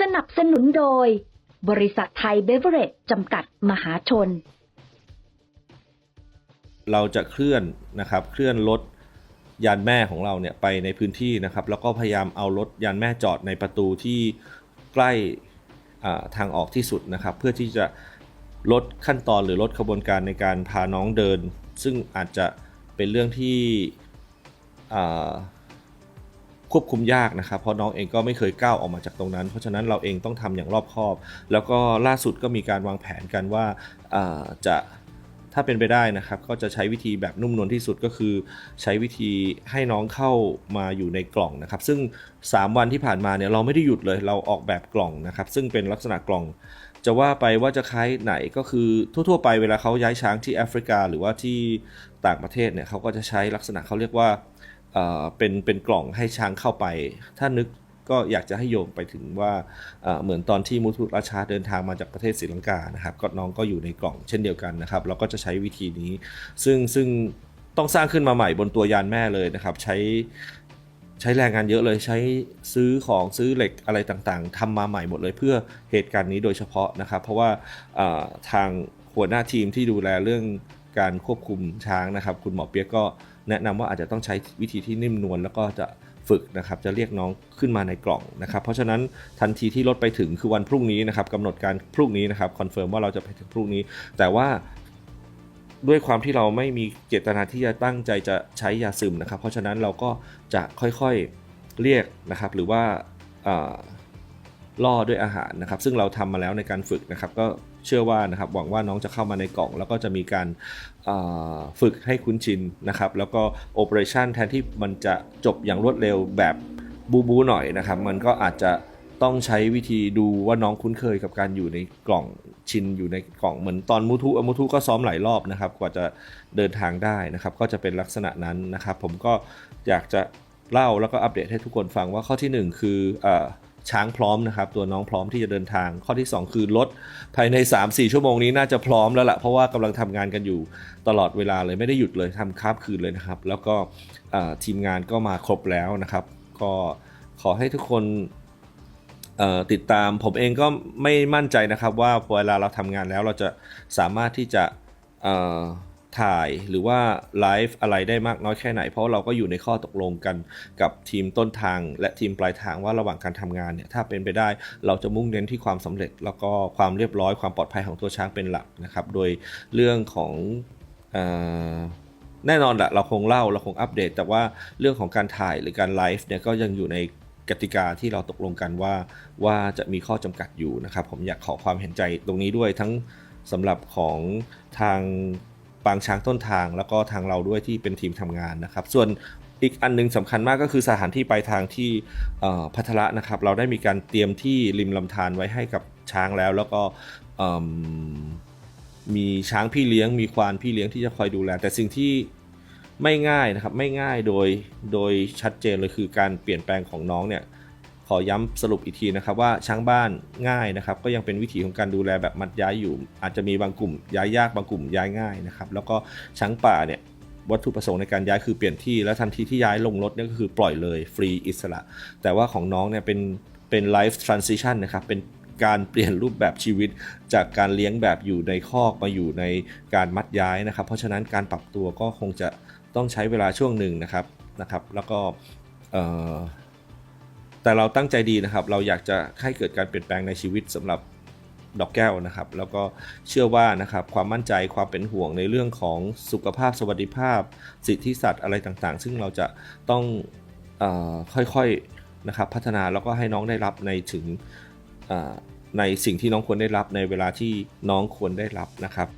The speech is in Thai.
สนับสนุนโดย บริษัทไทยเบเวอเรจจำกัดมหาชน เราจะเคลื่อนนะครับเคลื่อนรถยานแม่ของเราเนี่ยไปในพื้นที่นะครับ แล้วก็พยายามเอารถยานแม่จอดในประตูที่ใกล้ทางออกที่สุดนะครับ เพื่อที่จะลดขั้นตอนหรือลดขบวนการในการพาน้องเดิน ซึ่งอาจจะเป็นเรื่องที่ ควบคุมยากนะครับ เพราะน้องเองก็ไม่เคยก้าวออกมาจากตรงนั้น เพราะฉะนั้นเราเองต้องทำอย่างรอบคอบ แล้วก็ล่าสุดก็มีการวางแผนกันว่าอ่าจะถ้าเป็นไปได้นะครับ ก็จะใช้วิธีแบบนุ่มนวลที่สุดก็คือ ใช้วิธีให้น้องเข้ามาอยู่ในกล่องนะครับ ซึ่ง 3 วันที่ผ่านมาเนี่ยเราไม่ได้หยุดเลยเราออกแบบกล่องนะครับ ซึ่งเป็นลักษณะกล่อง จะว่าไปว่าจะคล้ายไหนก็คือทั่วๆ ไปเวลาเขาย้ายช้างที่แอฟริกา หรือว่าที่ต่างประเทศเนี่ยเขาก็จะใช้ลักษณะเขาเรียกว่า เป็นเป็นกล่องให้ช้างเข้าไป ถ้านึกก็อยากจะให้โยงไปถึงว่าเหมือนตอนที่มุทุราชาเดินทางมาจากประเทศศรีลังกานะครับก็น้องก็อยู่ในกล่องเช่นเดียวกันนะครับเราก็จะใช้วิธีนี้ ซึ่งซึ่งต้องสร้างขึ้นมาใหม่บนตัวยานแม่เลยนะครับ ใช้ใช้แรงงานเยอะเลยใช้ซื้อของซื้อเหล็กอะไรต่างๆทำมาใหม่หมดเลยเพื่อเหตุการณ์นี้โดยเฉพาะนะครับ เพราะว่าทางหัวหน้าทีมที่ดูแลเรื่อง การควบคุมช้างนะครับ คุณหมอเปียกก็แนะนำว่าอาจจะต้องใช้วิธีที่นิ่มนวลแล้วก็จะฝึกนะครับจะเรียกน้องขึ้นมาในกล่องนะครับ เพราะฉะนั้นทันทีที่รถไปถึงคือวันพรุ่งนี้นะครับกำหนดการพรุ่งนี้นะครับคอนเฟิร์มว่าเราจะไปถึงพรุ่งนี้ แต่ว่าด้วยความที่เราไม่มีเจตนาที่จะตั้งใจจะใช้ยาซึมนะครับ เพราะฉะนั้นเราก็จะค่อยๆเรียกนะครับ หรือว่า ล่อด้วยอาหารนะครับ ซึ่งเราทำมาแล้วในการฝึกนะครับ ก็เชื่อว่านะครับหวังว่าน้องจะเข้ามาในกล่อง แล้วก็จะมีการฝึกให้คุ้นชินนะครับ แล้วก็โอเปอเรชันแทนที่มันจะจบอย่างรวดเร็วแบบบูบูหน่อยนะครับ มันก็อาจจะต้องใช้วิธีดูว่าน้องคุ้นเคยกับการอยู่ในกล่องชินอยู่ในกล่องเหมือนตอนมูทูอมูทุก็ซ้อมหลายรอบนะครับ กว่าจะเดินทางได้นะครับ ก็จะเป็นลักษณะนั้นนะครับ ผมก็อยากจะเล่าแล้วก็อัปเดตให้ทุกคนฟังว่าข้อที่หนึ่งคืออ ช้างพร้อมนะครับ ตัวน้องพร้อมที่จะเดินทาง ข้อที่สองคือรถภายใน 3-4 ชั่วโมงนี้น่าจะพร้อมแล้วละเพราะว่ากำลังทำงานกันอยู่ตลอดเวลาเลยไม่ได้หยุดเลยทำคาบคืนเลยนะครับ แล้วก็ทีมงานก็มาครบแล้วนะครับ ก็ขอให้ทุกคนติดตามผมเองก็ไม่มั่นใจนะครับว่าเวลาเราทำงานแล้วเราจะสามารถที่จะ ถ่ายหรือว่าไลฟ์อะไรได้มากน้อยแค่ไหน เพราะเราก็อยู่ในข้อตกลงกันกับทีมต้นทาง และทีมปลายทางว่าระหว่างการทำงานเนี่ยถ้าเป็นไปได้เราจะมุ่งเน้นที่ความสำเร็จ แล้วก็ความเรียบร้อยความปลอดภัยของตัวช้างเป็นหลักนะครับ โดยเรื่องของแน่นอนแหละเราคงเล่าเราคงอัปเดต แต่ว่าเรื่องของการถ่ายหรือการไลฟ์เนี่ยก็ยังอยู่ในกติกาที่เราตกลงกันว่าว่าจะมีข้อจำกัดอยู่นะครับ ผมอยากขอความเห็นใจตรงนี้ด้วยทั้งสำหรับของทาง ปางช้างต้นทาง แล้วก็ทางเราด้วยที่เป็นทีมทำงานนะครับ ส่วนอีกอันหนึงสำคัญมากก็คือสถานที่ปลายทางที่พัทละนะครับ เราได้มีการเตรียมที่ริมลำธารไว้ให้กับช้างแล้ว แล้วก็มีช้างพี่เลี้ยง มีควานพี่เลี้ยงที่จะคอยดูแล แต่สิ่งที่ไม่ง่ายนะครับไม่ง่ายโดยโดยชัดเจนเลยคือการเปลี่ยนแปลงของน้องเนี่ย อย้ำสรุปอีกทีนะครับว่าช้างบ้านง่ายนะครับ ก็ยังเป็นวิถีของการดูแลแบบมัดย้ายอยู่ อาจจะมีบางกลุ่มย้ายยากบางกลุ่มย้ายง่ายนะครับ แล้วก็ช้างป่าเนี่ยวัตถุประสงค์ในการย้ายคือเปลี่ยนที่และทันทีที่ย้ายลงรถเนี่ยก็คือปล่อยเลยฟรีอิสระ แต่ว่าของน้องเนี่ยเป็นเป็นไลฟ์ทรานซิชันนะครับเป็นการเปลี่ยนรูปแบบชีวิตจากการเลี้ยงแบบอยู่ในคอกมาอยู่ในการมัดย้ายนะครับ เพราะฉะนั้นการปรับตัวก็คงจะต้องใช้เวลาช่วงหนึ่งนะครับนะครับ แล้วก็ แต่เราตั้งใจดีนะครับ เราอยากจะให้เกิดการเปลี่ยนแปลงในชีวิตสำหรับดอกแก้วนะครับ แล้วก็เชื่อว่านะครับความมั่นใจความเป็นห่วงในเรื่องของสุขภาพสวัสดิภาพ สิทธิสัตว์อะไรต่างๆ ซึ่งเราจะต้องออค่อยๆนะครับพัฒนาแล้วก็ให้น้องได้รับในถึงในสิ่งที่น้องควรได้รับในเวลาที่น้องควรได้รับนะครับ